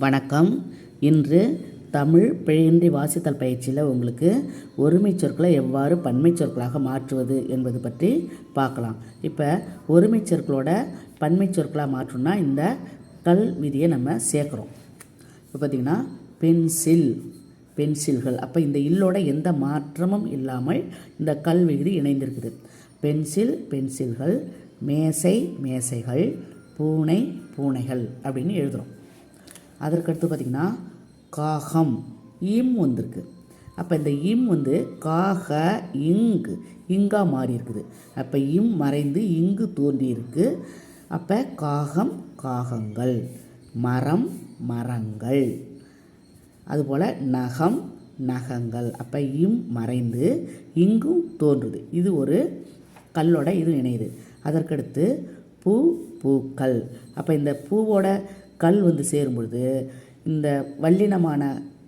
வணக்கம். இன்று தமிழ் பிழையின்றி வாசித்தல் பயிற்சியில் உங்களுக்கு ஒருமைச் சொற்களை எவ்வாறு பன்மைச் சொற்களாக மாற்றுவது என்பது பற்றி பார்க்கலாம். இப்போ ஒருமைச் சொற்களோட பன்மை சொற்களாக மாற்றணும்னா இந்த கல் விதியை நம்ம சேர்க்குறோம். இப்போ பார்த்திங்கன்னா பென்சில் பென்சில்கள். அப்போ இந்த இல்லோட எந்த மாற்றமும் இல்லாமல் இந்த கல் விகுதி இணைந்திருக்குது. பென்சில் பென்சில்கள் மேசை மேசைகள் பூனை பூனைகள் அப்படின்னு எழுதுகிறோம் அதற்கடுத்து பார்த்திங்கன்னா காகம் இம் வந்திருக்கு. அப்போ இந்த இம் வந்து காக இங்கு இங்காக மாறி இருக்குது அப்போ இம் மறைந்து இங்கு தோன்றியிருக்கு. அப்போ காகம் காகங்கள் மரம் மரங்கள். அதுபோல் நகம் நகங்கள். அப்போ இம் மறைந்து இங்கும் தோன்றுது. இது ஒரு கல்லோட இது இணையுது. அதற்கடுத்து பூ பூக்கள். அப்போ இந்த பூவோட கல் வந்து சேரும் பொழுது இந்த வல்லினமான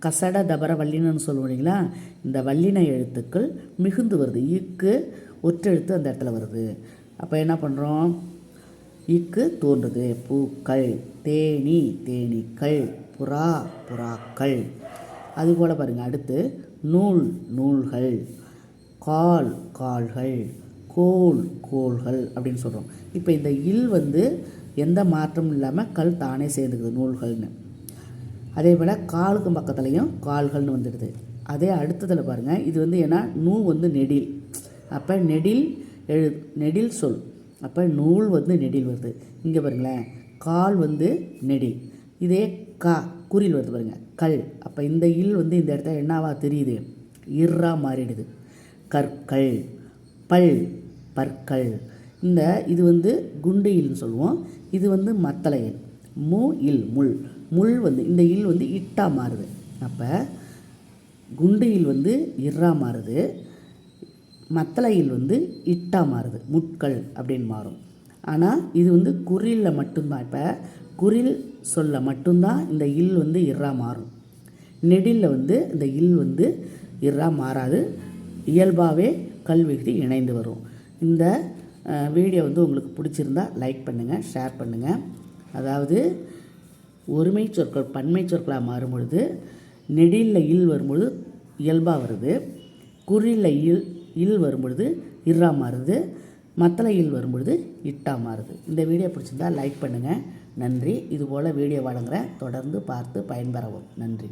கசட தபர வல்லினம்னு சொல்லுவோம் இல்லைங்களா? இந்த வல்லின எழுத்துக்கள் மிகுந்து வருது. இக்கு ஒற்றெழுத்து அந்த இடத்துல வருது. அப்போ என்ன பண்ணுறோம் இக்கு தோன்றுது. பூக்கள் தேனி தேனீக்கள் புறா புறாக்கள். அதுபோல் பாருங்கள் அடுத்து நூல் நூல்கள். கால் கால்கள். கோல் கோள்கள் அப்படின்னு சொல்கிறோம் இப்போ இந்த இல் வந்து எந்த மாற்றமும் இல்லாமல் கல் தானே சேர்ந்துக்குது நூல்கள்னு. அதே போல் காலுக்கு பக்கத்துலேயும் கால்கள்னு வந்துடுது. அதே அடுத்ததில் பாருங்கள் இது வந்து ஏன்னா நூ வந்து நெடில். அப்போ நெடில் எழு நெடில் சொல். அப்போ நூல் வந்து நெடில் வருது. இங்கே பாருங்களேன் கால் வந்து நெடில். இதே கா குறில் வருது பாருங்கள் கல். அப்போ இந்த இல் வந்து இந்த இடத்துல என்னவா தெரியுது? இர்ரா மாறிடுது. கற்கள் பல் பற்கள் இந்த இது வந்து குண்டு இல்னு சொல்லுவோம். இது வந்து மத்தள இல். மு இல் முள். முள் வந்து இந்த இல் வந்து இட்டா மாறுது. அப்போ குண்டு இல் வந்து இர்ரா மாறுது. மத்தளையில் இல் வந்து இட்டா மாறுது. முட்கள் அப்படின்னு மாறும். ஆனால் இது வந்து குறிலில் மட்டும்தான். இப்போ குறில் சொல்ல மட்டும்தான் இந்த இல் வந்து இர்ரா மாறும். நெடிலில் வந்து இந்த இல் வந்து இர்ரா மாறாது. இயல்பாகவே கல்விக்கு இணைந்து வரும். இந்த வீடியோ வந்து உங்களுக்கு பிடிச்சிருந்தா லைக் பண்ணுங்கள் ஷேர் பண்ணுங்கள் அதாவது ஒருமை சொற்கள் பன்மை சொற்களாக மாறும் பொழுது நெடிலில் இல் வரும்பொழுது இயல்பாக வருது குறியில் இல் இல் வரும்பொழுது இர்ரா மாறுது மத்தள இல் வரும்பொழுது இட்டா மாறுது. இந்த வீடியோ பிடிச்சிருந்தா லைக் பண்ணுங்கள் நன்றி. இதுபோல் வீடியோ வழங்குகிறேன் தொடர்ந்து பார்த்து பயன்பெறவும். நன்றி.